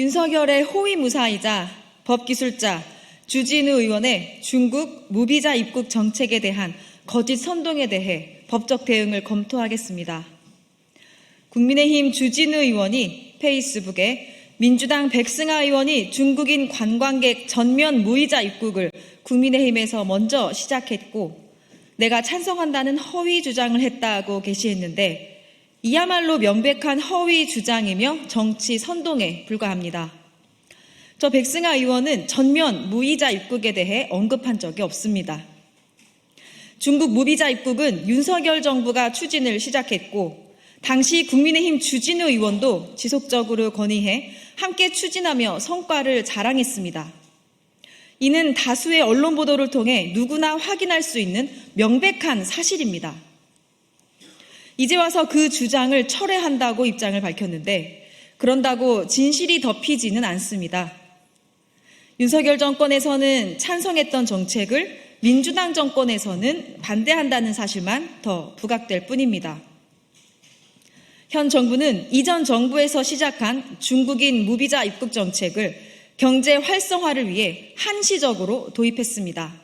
윤석열의 호위무사이자 법기술자 주진우 의원의 중국 무비자 입국 정책에 대한 거짓 선동에 대해 법적 대응을 검토하겠습니다. 국민의힘 주진우 의원이 페이스북에 민주당 백승하 의원이 중국인 관광객 전면 무이자 입국을 국민의힘에서 먼저 시작했고 내가 찬성한다는 허위 주장을 했다고 게시했는데 이야말로 명백한 허위 주장이며 정치 선동에 불과합니다. 저 백승하 의원은 전면 무이자 입국에 대해 언급한 적이 없습니다. 중국 무비자 입국은 윤석열 정부가 추진을 시작했고 당시 국민의힘 주진우 의원도 지속적으로 건의해 함께 추진하며 성과를 자랑했습니다. 이는 다수의 언론 보도를 통해 누구나 확인할 수 있는 명백한 사실입니다. 이제 와서 그 주장을 철회한다고 입장을 밝혔는데 그런다고 진실이 덮이지는 않습니다. 윤석열 정권에서는 찬성했던 정책을 민주당 정권에서는 반대한다는 사실만 더 부각될 뿐입니다. 현 정부는 이전 정부에서 시작한 중국인 무비자 입국 정책을 경제 활성화를 위해 한시적으로 도입했습니다.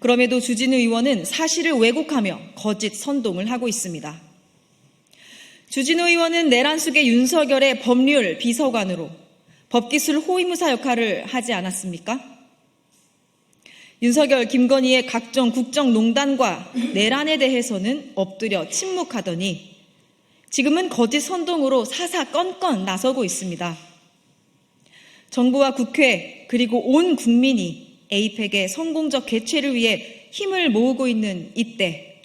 그럼에도 주진우 의원은 사실을 왜곡하며 거짓 선동을 하고 있습니다. 주진우 의원은 내란 속의 윤석열의 법률 비서관으로 법기술 호위무사 역할을 하지 않았습니까? 윤석열, 김건희의 각종 국정농단과 내란에 대해서는 엎드려 침묵하더니 지금은 거짓 선동으로 사사건건 나서고 있습니다. 정부와 국회 그리고 온 국민이 에이펙의 성공적 개최를 위해 힘을 모으고 있는 이때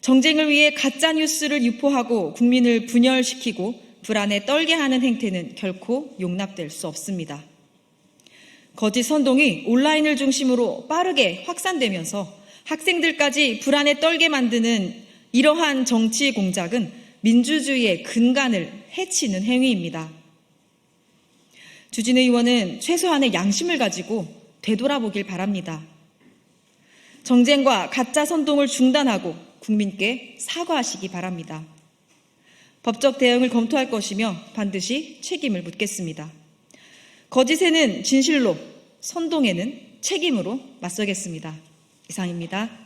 정쟁을 위해 가짜 뉴스를 유포하고 국민을 분열시키고 불안에 떨게 하는 행태는 결코 용납될 수 없습니다. 거짓 선동이 온라인을 중심으로 빠르게 확산되면서 학생들까지 불안에 떨게 만드는 이러한 정치 공작은 민주주의의 근간을 해치는 행위입니다. 주진 의원은 최소한의 양심을 가지고 되돌아보길 바랍니다. 정쟁과 가짜 선동을 중단하고 국민께 사과하시기 바랍니다. 법적 대응을 검토할 것이며 반드시 책임을 묻겠습니다. 거짓에는 진실로, 선동에는 책임으로 맞서겠습니다. 이상입니다.